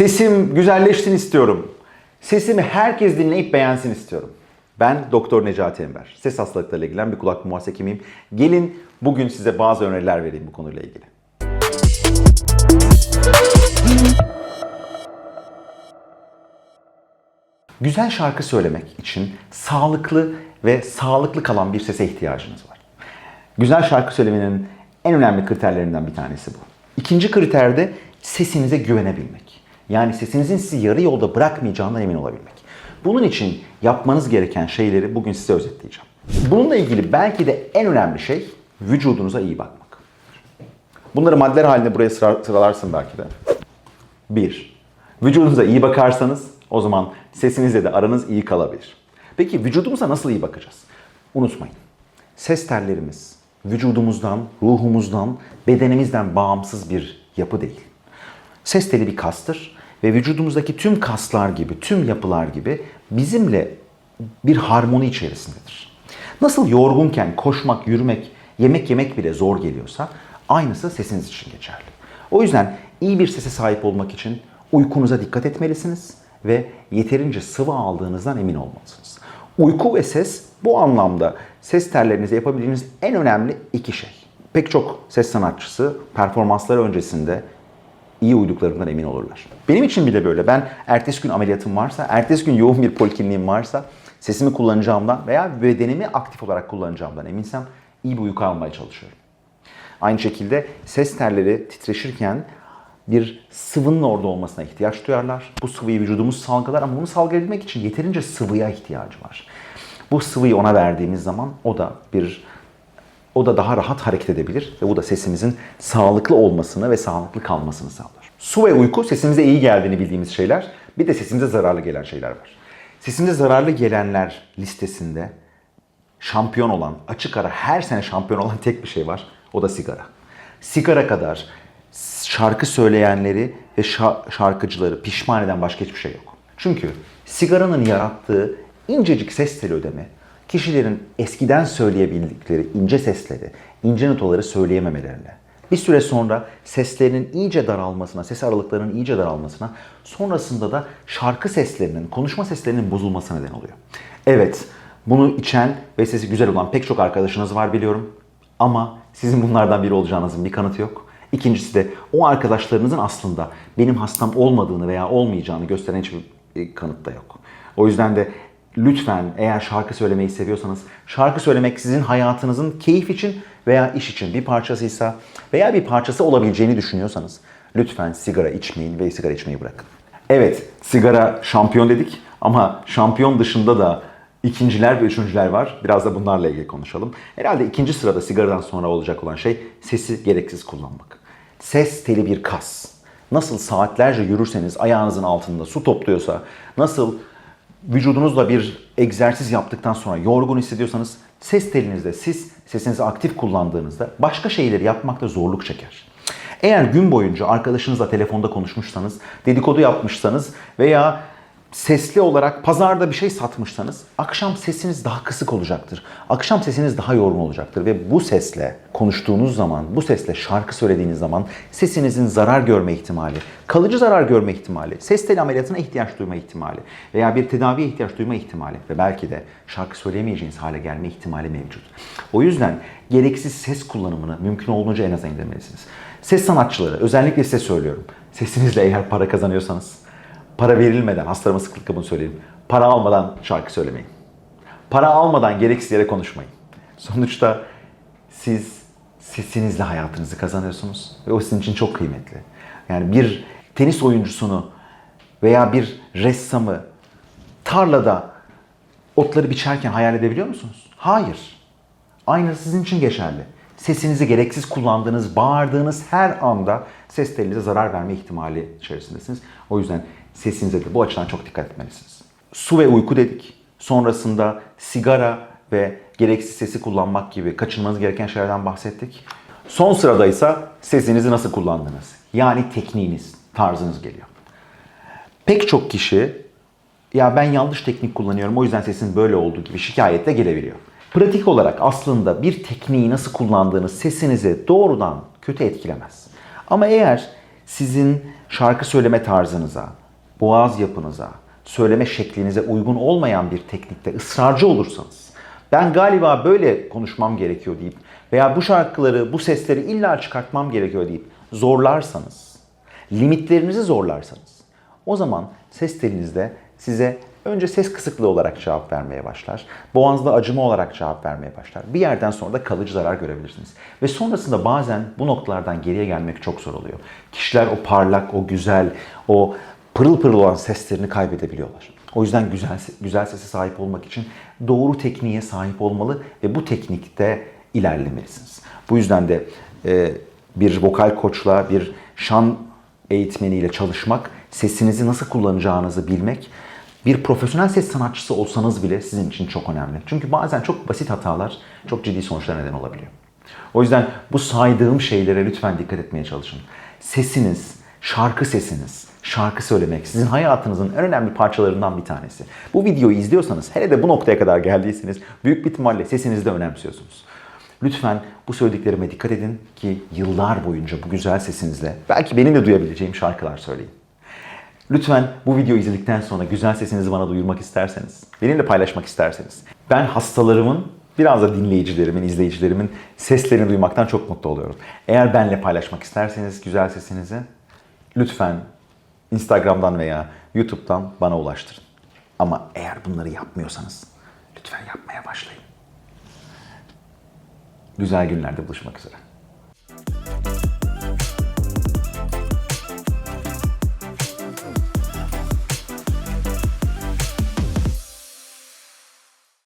Sesim güzelleşsin istiyorum. Sesimi herkes dinleyip beğensin istiyorum. Ben Doktor Necati Enver. Ses hastalıklarıyla ilgilenen bir kulak muhas hekimiyim. Gelin bugün size bazı öneriler vereyim bu konuyla ilgili. Güzel şarkı söylemek için sağlıklı ve sağlıklı kalan bir sese ihtiyacınız var. Güzel şarkı söylemenin en önemli kriterlerinden bir tanesi bu. İkinci kriter de sesinize güvenebilmek. Yani sesinizin sizi yarı yolda bırakmayacağından emin olabilmek. Bunun için yapmanız gereken şeyleri bugün size özetleyeceğim. Bununla ilgili belki de en önemli şey vücudunuza iyi bakmak. Bunları maddeler halinde buraya sıra- sıralarsın belki de. 1. Vücudunuza iyi bakarsanız o zaman sesinizle de aranız iyi kalabilir. Peki vücudumuza nasıl iyi bakacağız? Unutmayın. Ses tellerimiz vücudumuzdan, ruhumuzdan, bedenimizden bağımsız bir yapı değil. Ses teli bir kastır ve vücudumuzdaki tüm kaslar gibi, tüm yapılar gibi bizimle bir harmoni içerisindedir. Nasıl yorgunken koşmak, yürümek, yemek yemek bile zor geliyorsa aynısı sesiniz için geçerli. O yüzden iyi bir sese sahip olmak için uykunuza dikkat etmelisiniz ve yeterince sıvı aldığınızdan emin olmalısınız. Uyku ve ses bu anlamda ses tellerinize yapabileceğiniz en önemli iki şey. Pek çok ses sanatçısı performansları öncesinde iyi uyduklarından emin olurlar. Benim için bile böyle. Ben ertesi gün ameliyatım varsa, ertesi gün yoğun bir polikliniğim varsa sesimi kullanacağımdan veya bedenimi aktif olarak kullanacağımdan eminsem iyi bir uyku almaya çalışıyorum. Aynı şekilde ses telleri titreşirken bir sıvının orada olmasına ihtiyaç duyarlar. Bu sıvıyı vücudumuz salgılar ama bunu salgılayabilmek için yeterince sıvıya ihtiyacı var. Bu sıvıyı ona verdiğimiz zaman o da bir o da daha rahat hareket edebilir ve bu da sesimizin sağlıklı olmasını ve sağlıklı kalmasını sağlar. Su ve uyku sesimize iyi geldiğini bildiğimiz şeyler. Bir de sesimize zararlı gelen şeyler var. Sesimize zararlı gelenler listesinde şampiyon olan, açık ara her sene şampiyon olan tek bir şey var. O da sigara. Sigara kadar şarkı söyleyenleri ve şa- şarkıcıları pişman eden başka hiçbir şey yok. Çünkü sigaranın yarattığı incecik ses teli ödemi kişilerin eskiden söyleyebildikleri ince sesleri, ince notaları söyleyememelerine, bir süre sonra seslerinin iyice daralmasına, ses aralıklarının iyice daralmasına, sonrasında da şarkı seslerinin, konuşma seslerinin bozulmasına neden oluyor. Evet, bunu içen ve sesi güzel olan pek çok arkadaşınız var biliyorum. Ama sizin bunlardan biri olacağınızın bir kanıtı yok. İkincisi de o arkadaşlarınızın aslında benim hastam olmadığını veya olmayacağını gösteren hiçbir e, kanıt da yok. O yüzden de lütfen eğer şarkı söylemeyi seviyorsanız, şarkı söylemek sizin hayatınızın keyif için veya iş için bir parçasıysa veya bir parçası olabileceğini düşünüyorsanız lütfen sigara içmeyin ve sigara içmeyi bırakın. Evet, sigara şampiyon dedik ama şampiyon dışında da ikinciler ve üçüncüler var. Biraz da bunlarla ilgili konuşalım. Herhalde ikinci sırada sigaradan sonra olacak olan şey sesi gereksiz kullanmak. Ses teli bir kas. Nasıl saatlerce yürürseniz ayağınızın altında su topluyorsa, nasıl vücudunuzla bir egzersiz yaptıktan sonra yorgun hissediyorsanız ses telinizde siz sesinizi aktif kullandığınızda başka şeyleri yapmakta zorluk çeker. Eğer gün boyunca arkadaşınızla telefonda konuşmuşsanız, dedikodu yapmışsanız veya sesli olarak pazarda bir şey satmışsanız akşam sesiniz daha kısık olacaktır. Akşam sesiniz daha yorgun olacaktır ve bu sesle konuştuğunuz zaman, bu sesle şarkı söylediğiniz zaman sesinizin zarar görme ihtimali, kalıcı zarar görme ihtimali, ses teli ameliyatına ihtiyaç duyma ihtimali veya bir tedaviye ihtiyaç duyma ihtimali ve belki de şarkı söyleyemeyeceğiniz hale gelme ihtimali mevcut. O yüzden gereksiz ses kullanımını mümkün olduğunca en aza indirmelisiniz. Ses sanatçıları, özellikle size söylüyorum. Sesinizle eğer para kazanıyorsanız, para verilmeden, hastalarıma sıklıkla bunu söyleyeyim. Para almadan şarkı söylemeyin. Para almadan gereksiz yere konuşmayın. Sonuçta siz sesinizle hayatınızı kazanıyorsunuz ve o sizin için çok kıymetli. Yani bir tenis oyuncusunu veya bir ressamı tarlada otları biçerken hayal edebiliyor musunuz? Hayır. Aynı sizin için geçerli. Sesinizi gereksiz kullandığınız, bağırdığınız her anda ses telinize zarar verme ihtimali içerisindesiniz. O yüzden sesinize de bu açıdan çok dikkat etmelisiniz. Su ve uyku dedik. Sonrasında sigara ve gereksiz sesi kullanmak gibi kaçınmanız gereken şeylerden bahsettik. Son sırada ise sesinizi nasıl kullandınız? Yani tekniğiniz, tarzınız geliyor. Pek çok kişi ya ben yanlış teknik kullanıyorum o yüzden sesin böyle olduğu gibi şikayetle gelebiliyor. Pratik olarak aslında bir tekniği nasıl kullandığınız sesinizi doğrudan kötü etkilemez. Ama eğer sizin şarkı söyleme tarzınıza, boğaz yapınıza, söyleme şeklinize uygun olmayan bir teknikte ısrarcı olursanız, ben galiba böyle konuşmam gerekiyor deyip veya bu şarkıları, bu sesleri illa çıkartmam gerekiyor deyip zorlarsanız, limitlerinizi zorlarsanız, o zaman ses telinizde size önce ses kısıklığı olarak cevap vermeye başlar. Boğazda acıma olarak cevap vermeye başlar. Bir yerden sonra da kalıcı zarar görebilirsiniz. Ve sonrasında bazen bu noktalardan geriye gelmek çok zor oluyor. Kişiler o parlak, o güzel, o pırıl pırıl olan seslerini kaybedebiliyorlar. O yüzden güzel güzel sese sahip olmak için doğru tekniğe sahip olmalı ve bu teknikte ilerlemelisiniz. Bu yüzden de e, bir vokal koçla, bir şan eğitmeniyle çalışmak, sesinizi nasıl kullanacağınızı bilmek, bir profesyonel ses sanatçısı olsanız bile sizin için çok önemli. Çünkü bazen çok basit hatalar çok ciddi sonuçlara neden olabiliyor. O yüzden bu saydığım şeylere lütfen dikkat etmeye çalışın. Sesiniz, şarkı sesiniz, şarkı söylemek sizin hayatınızın en önemli parçalarından bir tanesi. Bu videoyu izliyorsanız, hele de bu noktaya kadar geldiyseniz büyük bir ihtimalle sesinizi de önemsiyorsunuz. Lütfen bu söylediklerime dikkat edin ki yıllar boyunca bu güzel sesinizle belki benim de duyabileceğim şarkılar söyleyin. Lütfen bu videoyu izledikten sonra güzel sesinizi bana duyurmak isterseniz, benimle paylaşmak isterseniz, ben hastalarımın, biraz da dinleyicilerimin, izleyicilerimin seslerini duymaktan çok mutlu oluyorum. Eğer benle paylaşmak isterseniz güzel sesinizi, lütfen Instagram'dan veya YouTube'dan bana ulaştırın. Ama eğer bunları yapmıyorsanız lütfen yapmaya başlayın. Güzel günlerde buluşmak üzere.